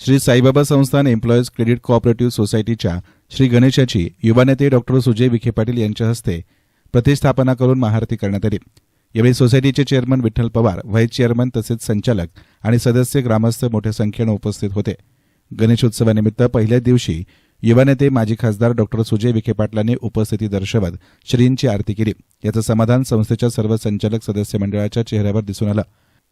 श्री साईबाबा संस्थान employees credit cooperative सोसायटीच्या श्री गणेशाची युवा नेते डॉक्टर सुजय विखे पाटील यांच्या हस्ते प्रतिष्ठापना करून महाआरती करण्यात आली. यावेळी सोसायटीचे chairman Vitthal Pawar vice chairman तसेच संचालक आणि सदस्य ग्रामस्थ मोठ्या संख्येनं उपस्थित होते. गणेशोत्सवानिमित्त पहिल्याच दिवशी युवा नेते माजी खासदार डॉक्टर सुजय विखे पाटलांनी उपस्थिती दर्शवत श्रींची आरती केली. याचं समाधान संस्थेच्या सर्व संचालक सदस्य मंडळाच्या चेहऱ्यावर दिसून आलं.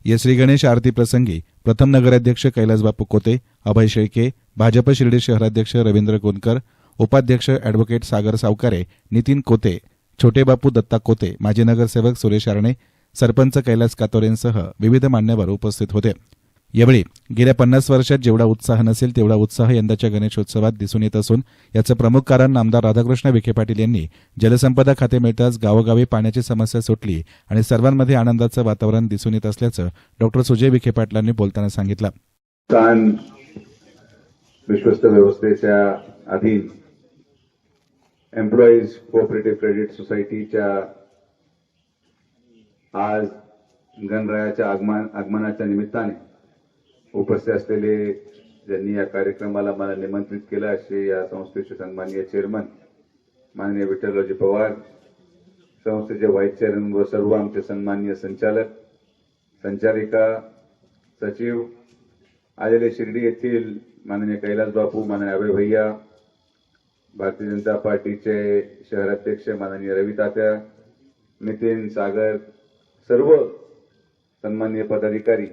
या श्री गणेश आरती प्रसंगी प्रथम नगराध्यक्ष कैलासबापू कोते अभय शेळके भाजप शिर्डी शहराध्यक्ष रवींद्र कोनकर उपाध्यक्ष अॅडव्होकेट सागर सावकारे नितीन कोते छोटे बापू दत्ता कोते माजी नगरसेवक सुरेश आरणे सरपंच कैलास कातोरेंसह विविध मान्यवर उपस्थित होते. यावेळी गेल्या पन्नास वर्षात जेवढा उत्साह नसेल तेवढा उत्साह यंदाच्या गणेशोत्सवात दिसून येत असून याचं प्रमुख कारण आमदार राधाकृष्ण विखे पाटील यांनी जलसंपदा खाते मिळताच गावोगावी पाण्याची समस्या सुटली आणि सर्वांमध्ये आनंदाचं वातावरण दिसून येत असल्याचं डॉक्टर सुजय विखे पाटलांनी बोलताना सांगितलं. स्थान विश्वस्त व्यवस्थेच्या अधीन एम्प्लॉईज कोऑपरेटिव्ह क्रेडिट सोसायटीच्या आज गणरायाच्या आगमन आगमनाच्या निमित्ताने उपस्थित असलेले ज्यांनी या कार्यक्रमाला मला निमंत्रित केलं असे या संस्थेचे सन्माननीय चेअरमन माननीय विठ्ठलरावजी पवार संस्थेचे व्हाईस चेअरमन व सर्व आमचे सन्माननीय संचालक संचालिका सचिव आलेले शिर्डी येथील माननीय कैलास बापू माननीय अभय भैया भारतीय जनता पार्टीचे शहराध्यक्ष माननीय रवी तात्या नितीन सागर सर्व सन्माननीय पदाधिकारी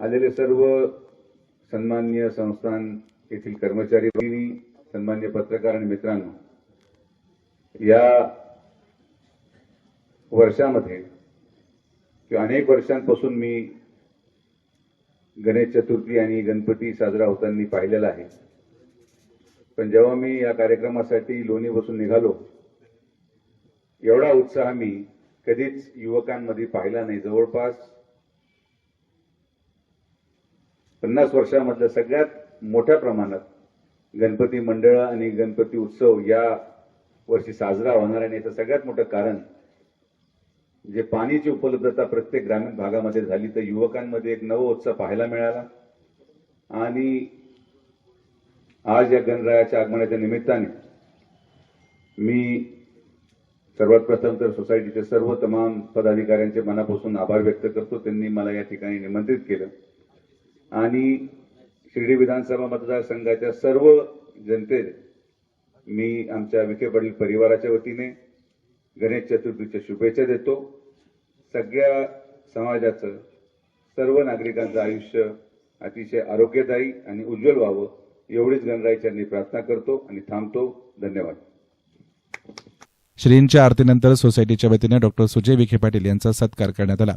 आलेले सर्व सन्मान्य संस्थान येथील कर्मचारी भगिनी सन्मान्य पत्रकार आणि मित्रांनो या वर्षामध्ये किंवा अनेक वर्षांपासून मी गणेश चतुर्थी आणि गणपती साजरा होताना पाहिलेला आहे. पण जेव्हा मी या कार्यक्रमासाठी लोणी बसून निघालो एवढा उत्साह मी कधीच युवकांमध्ये पाहिला नाही. जवळपास पन्नास वर्षामधलं सगळ्यात मोठ्या प्रमाणात गणपती मंडळ आणि गणपती उत्सव या वर्षी साजरा होणार आणि याचं सगळ्यात मोठं कारण जे पाण्याची उपलब्धता प्रत्येक ग्रामीण भागामध्ये झाली तर युवकांमध्ये एक नव उत्साह पाहायला मिळाला. आणि आज या गणरायाच्या आगमनाच्या निमित्ताने मी सर्वात प्रथम तर सोसायटीचे सर्व तमाम पदाधिकाऱ्यांचे मनापासून आभार व्यक्त करतो. त्यांनी मला या ठिकाणी निमंत्रित केलं. आणि शिर्डी विधानसभा मतदारसंघाच्या सर्व जनते मी आमच्या विखे पाटील परिवाराच्या वतीने गणेश चतुर्थीच्या शुभेच्छा देतो. सगळ्या समाजाचं सर्व नागरिकांचं आयुष्य अतिशय आरोग्यदायी आणि उज्ज्वल व्हावं एवढीच गणरायच्यांनी प्रार्थना करतो आणि थांबतो. धन्यवाद. श्रींच्या आरतीनंतर सोसायटीच्या वतीने डॉक्टर सुजय विखे पाटील यांचा सत्कार करण्यात आला.